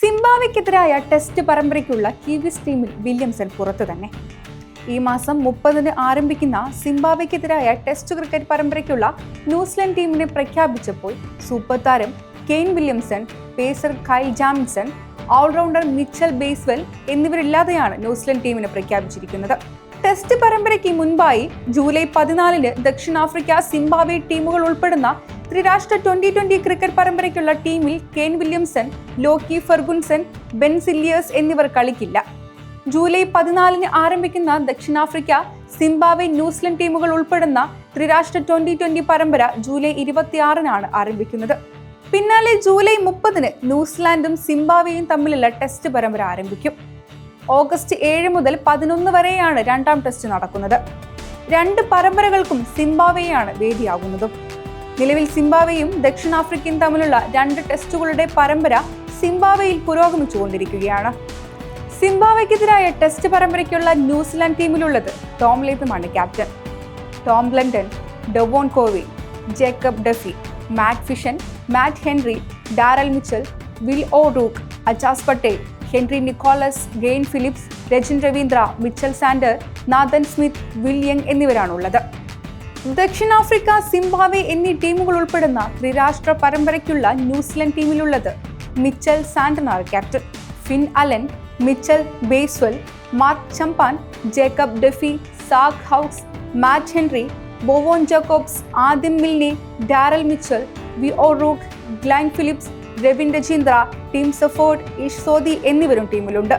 സിംബാബ്വെക്കെതിരായ test പരമ്പരയ്ക്കുള്ള Kiwis ടീമിൽ Williamson പുറത്തു തന്നെ. ഈ മാസം മുപ്പതിന് ആരംഭിക്കുന്ന സിംബാവയ്ക്കെതിരായ ടെസ്റ്റ് ക്രിക്കറ്റ് പരമ്പരയ്ക്കുള്ള ന്യൂസിലൻഡ് ടീമിനെ പ്രഖ്യാപിച്ചപ്പോൾ സൂപ്പർ താരം Kane Williamson pacer Kyle Jamieson allrounder Mitchell Bracewell എന്നിവരില്ലാതെയാണ് New Zealand ടീമിനെ പ്രഖ്യാപിച്ചിരിക്കുന്നത്. ടെസ്റ്റ് പരമ്പരയ്ക്ക് മുൻപായി ജൂലൈ പതിനാലിന് ദക്ഷിണാഫ്രിക്ക സിംബാബ്വെ ടീമുകൾ ഉൾപ്പെടുന്ന ത്രിരാഷ്ട്ര ട്വന്റി ട്വന്റി ക്രിക്കറ്റ് പരമ്പരയ്ക്കുള്ള ടീമിൽ Kane Williamson Lockie Ferguson Ben Cilliers എന്നിവർ കളിക്കില്ല. ജൂലൈ പതിനാലിന് ആരംഭിക്കുന്ന ദക്ഷിണാഫ്രിക്ക സിംബാബ്വെ ന്യൂസിലൻഡ് ടീമുകൾ ഉൾപ്പെടുന്ന ത്രിരാഷ്ട്ര ട്വന്റി ട്വന്റി പരമ്പര ജൂലൈ ഇരുപത്തിയാറിനാണ് ആരംഭിക്കുന്നത്. പിന്നാലെ ജൂലൈ മുപ്പതിന് ന്യൂസിലാൻഡും സിംബാബ്വേയും തമ്മിലുള്ള ടെസ്റ്റ് പരമ്പര ആരംഭിക്കും. ഓഗസ്റ്റ് ഏഴ് മുതൽ പതിനൊന്ന് വരെയാണ് രണ്ടാം ടെസ്റ്റ് നടക്കുന്നത്. രണ്ട് പരമ്പരകൾക്കും സിംബാബ്വേയാണ് വേദിയാകുന്നതും. നിലവിൽ സിംബാബ്വേയും ദക്ഷിണാഫ്രിക്കയും തമ്മിലുള്ള രണ്ട് ടെസ്റ്റുകളുടെ പരമ്പര സിംബാബ്വേയിൽ പുരോഗമിച്ചുകൊണ്ടിരിക്കുകയാണ്. സിംബാബ്വെക്കെതിരായ ടെസ്റ്റ് പരമ്പരയ്ക്കുള്ള ന്യൂസിലാൻഡ് ടീമിലുള്ളത് Tom ലേത്തുമാണ് captain. Tom Blundell Devon Conway Jacob Duffy Matt Fisher Matt Henry Daryl Mitchell Will O'Rourke Ajaz Patel Henry Nicholls Glenn Phillips Rachin Ravindra Mitchell Santner Nathan Smith Will Young എന്നിവരാണുള്ളത്. ദക്ഷിണാഫ്രിക്ക Zimbabwe എന്നീ ടീമുകൾ ഉൾപ്പെടുന്ന ത്രിരാഷ്ട്ര പരമ്പരയ്ക്കുള്ള New Zealand ടീമിലുള്ളത് Mitchell Santner captain Finn Allen Mitchell Bracewell Mark Chapman Jacob Duffy Zak house Matt Henry Bevon Jacobs Adam Milne Daryl Mitchell Will O'Rourke Glenn Phillips Rachin Ravindra Tim Seifert Ish Sodhi എന്നിവരും ടീമിലുണ്ട്.